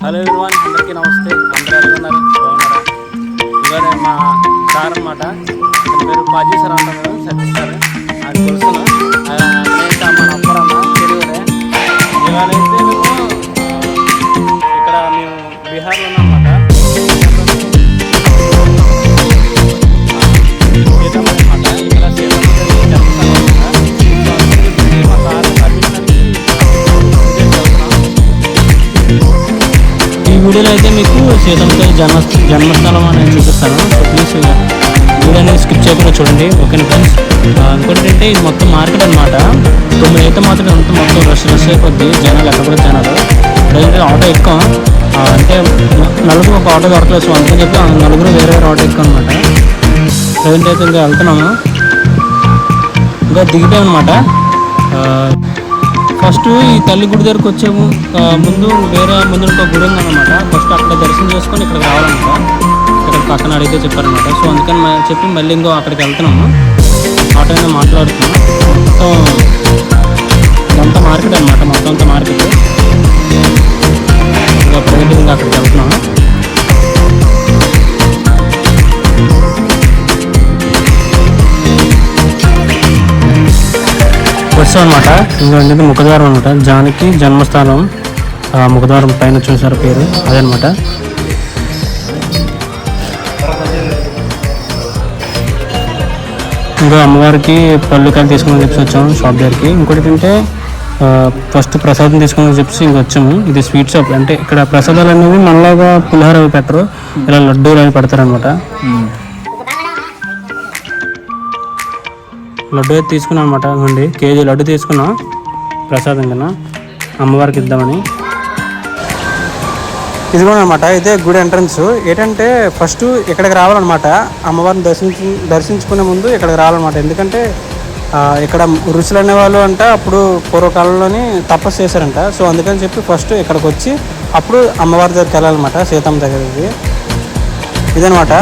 Hello everyone అందరికీ నమస్తే. అందరూ ఎలా ఉన్నారు? బాగున్నారా? ఇవాళ మా సార్ అనమాట పేరు పాజీ సార్ అంటారు సతీష్ సార్. వీడియోలో అయితే మీకు సీతమ్మతల్లి జన్మ జన్మస్థలం అనేది చూపిస్తాను. సో ప్లీజ్ వీడియో అనేది స్కిప్ చేయకుండా చూడండి. ఓకేనా ఫ్రెండ్స్ ఇంకోటి అంటే ఇది మొత్తం మార్కెట్ అనమాట తొమ్మిది అయితే మాత్రం అంతా మొత్తం రష్ రష్ అయిపోద్ది జనాలు ఎక్కడ జనాలు ప్రజెంట్ ఆటో ఎక్కువ. అంటే నలుగురు ఒక ఆటో దొరకలేదు. సో అందుకని చెప్పి నలుగురు వేరే వేరే ఆటో ఎక్కువ అనమాట ప్రజెంట్ అయితే ఇంకా వెళ్తున్నాము ఇంకా దిగిపోయాం అనమాట ఫస్ట్ ఈ తల్లి గుడి దగ్గరకు వచ్చాము ముందు వేరే ముందు ఒక గుడి ఉందన్నమాట ఫస్ట్ అక్కడ దర్శనం చేసుకొని ఇక్కడికి రావాలన్నమాట. ఇక్కడ పక్కన అడిగితే చెప్పారనమాట సో అందుకని చెప్పి మళ్ళీ ఇంకో అక్కడికి వెళ్తున్నాము. ఆటో మాట్లాడుతున్నాము. మాట్లాడుతున్నాం మొత్తం మార్కెట్ అనమాట మొత్తం అంతా మార్కెట్. వచ్చాం అనమాట ఇంకొంచెం ముఖద్వారం అనమాట జానకి జన్మస్థానం ముఖద్వారం పైన చూసారు పేరు. అదనమాట ఇంకా అమ్మవారికి పళ్ళు కాయలు తీసుకుని చెప్పి వచ్చాము షాప్ దగ్గరికి. ఇంకోటి ఏంటంటే ఫస్ట్ ప్రసాదం తీసుకుని చెప్పి ఇంక వచ్చాము. ఇది స్వీట్ షాప్. అంటే ఇక్కడ ప్రసాదాలు అనేవి మనలాగా పులిహోర అవి పెట్టరు. ఇలా లడ్డూలు అవి పెడతారనమాట లడ్డు అయితే తీసుకున్నాను అనమాట అండి కేజీ లడ్డు తీసుకున్నా. ప్రసాదం కన్నా అమ్మవారికి ఇద్దామని. ఇదిగో అనమాట ఇదే గుడి ఎంట్రన్స్ ఏంటంటే ఫస్ట్ ఇక్కడికి రావాలన్నమాట. అమ్మవారిని దర్శించు దర్శించుకునే ముందు ఇక్కడికి రావాలన్నమాట. ఎందుకంటే ఇక్కడ ఋషులు అనేవాళ్ళు అంట అప్పుడు పూర్వకాలంలోని తపస్సు చేశారంట. సో అందుకని చెప్పి ఫస్ట్ ఇక్కడికి వచ్చి అప్పుడు అమ్మవారి దగ్గరికి వెళ్ళాలన్నమాట సీతమ్మ దగ్గరికి. ఇదనమాట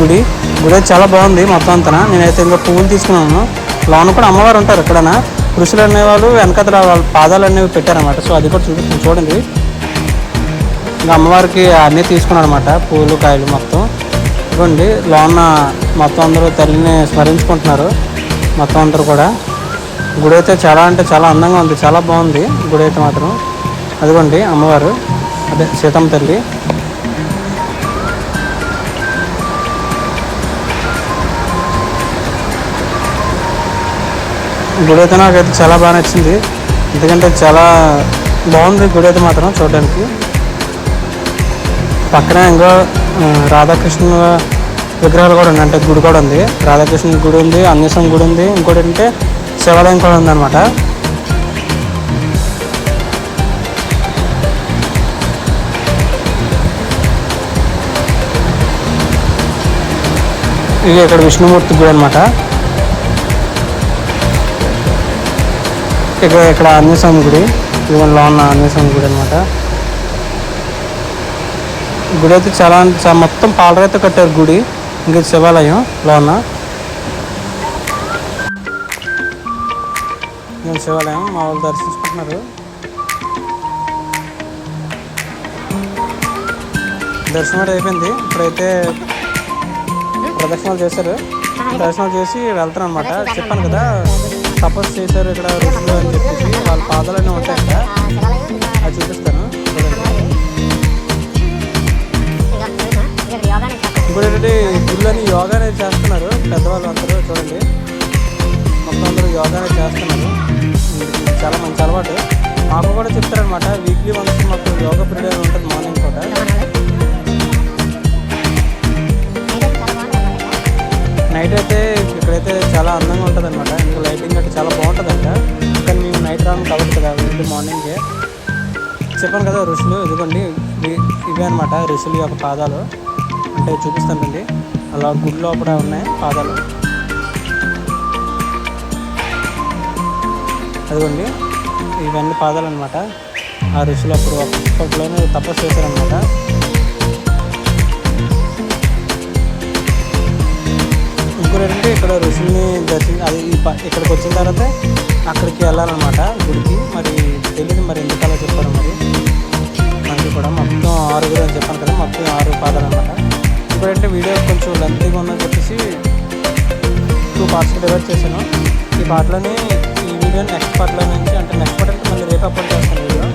గుడి. గుడి అయితే చాలా బాగుంది మొత్తం అంతా. నేనైతే ఇంకా పువ్వులు తీసుకున్నాను. లోన కూడా అమ్మవారు ఉంటారు ఎక్కడైనా. ఋషులు అనేవాళ్ళు వెనకతల వాళ్ళ పాదాలు అనేవి పెట్టారన్నమాట. సో అది కూడా చూపిస్తాను చూడండి. ఇంకా అమ్మవారికి అన్నీ తీసుకున్నాను అనమాట పూలు కాయలు మొత్తం. ఇదిగోండి లోన మొత్తం అందరూ తల్లిని స్మరించుకుంటున్నారు. మొత్తం అందరూ కూడా. గుడి అయితే చాలా అంటే చాలా అందంగా ఉంది చాలా బాగుంది. గుడి అయితే మాత్రం. అదిగోండి అమ్మవారు. అదే సీతమ్మ తల్లి. గుడి అయితే నాకైతే చాలా బాగా నచ్చింది. ఎందుకంటే చాలా బాగుంది గుడి అయితే మాత్రం చూడడానికి. పక్కన ఇంకా రాధాకృష్ణ విగ్రహాలు కూడా ఉన్నాయి. అంటే గుడి కూడా ఉంది. రాధాకృష్ణ గుడి ఉంది అన్యసం గుడి ఉంది. ఇంకోటి అంటే శివాలయం కూడా ఉందన్నమాట. ఇది ఇక్కడ విష్ణుమూర్తి గుడి అనమాట ఇక్కడ ఇక్కడ అన్యస్వామి గుడి. ఇవన్నలో ఉన్న అన్యస్వామి గుడి అనమాట గుడి అయితే చాలా చాలా మొత్తం పాలరాయితో కట్టారు గుడి. ఇంకా శివాలయం లోన శివాలయం మా వాళ్ళు దర్శించుకుంటున్నారు. దర్శనం అయిపోయింది. ఇప్పుడైతే ప్రదక్షిణాలు చేశారు. దర్శనాలు చేసి వెళ్తారు అనమాట చెప్పాను కదా. తపస్సు చేశారు ఇక్కడ ఋషులు అని చెప్పేసి. వాళ్ళ పాదాలనే ఉంటాయంట. అది చూపిస్తాను. ఇప్పుడు ఏంటంటే గుళ్ళని యోగా అనేది చేస్తున్నారు. పెద్దవాళ్ళు అందరూ చూడండి. మొత్తం అందరూ యోగా అనేది చేస్తున్నారు. చాలా మంచి అలవాటు. మాకు కూడా చెప్తారనమాట వీక్లీ వన్స్ మాకు యోగా పీరియడ్ అని ఉంటుంది మార్నింగ్ పూట. నైట్ అయితే ఇక్కడైతే చాలా అందంగా ఉంటుంది అనమాట చెప్పాను కదా ఋషులు ఇదిగోండి ఇవి- ఇవే అనమాట ఋషులు యొక్క పాదాలు. అంటే చూపిస్తానండి అలా గుడి లోపల ఉన్నాయి పాదాలు. అదిగోండి ఇవన్నీ పాదాలు అనమాట ఆ ఋషులు అప్పుడు ఒక్కొక్కలోనే తపస్సు చేశారనమాట కోరుకున్నారంటే ఇక్కడ ఋషుల్ని దర్శన అది ఇక్కడికి వచ్చిన తర్వాత అక్కడికి వెళ్ళాలన్నమాట గుడికి. మరి తెలియదు మరి ఎందుకలా చెప్పారు మరి. మనకి కూడా మొత్తం ఆరుగురు అని చెప్పాను కదా మొత్తం ఆరు పాదాలు అనమాట ఇప్పుడంటే వీడియో కొంచెం లెంతీగా ఉందని చెప్పేసి టూ పార్ట్స్ డివైడ్ చేశాను. ఈ పార్ట్లోనే ఈ వీడియో నెక్స్ట్ పార్ట్లో నుంచి అంటే నెక్స్ట్ పార్ట్ అంటే మళ్ళీ రేపు అప్పుడు చేస్తాను వీడియో.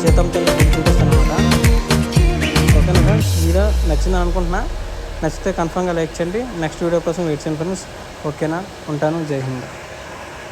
సీతంతో చూపిస్తాను అనమాట ఓకేనా మీరు నచ్చిందని అనుకుంటున్నా. నచ్చితే కన్ఫామ్గా లైక్ చేయండి. నెక్స్ట్ వీడియో కోసం వెయిట్ చేయండి ఫ్రెండ్స్ ఓకేనా? ఉంటాను. జై హింద్.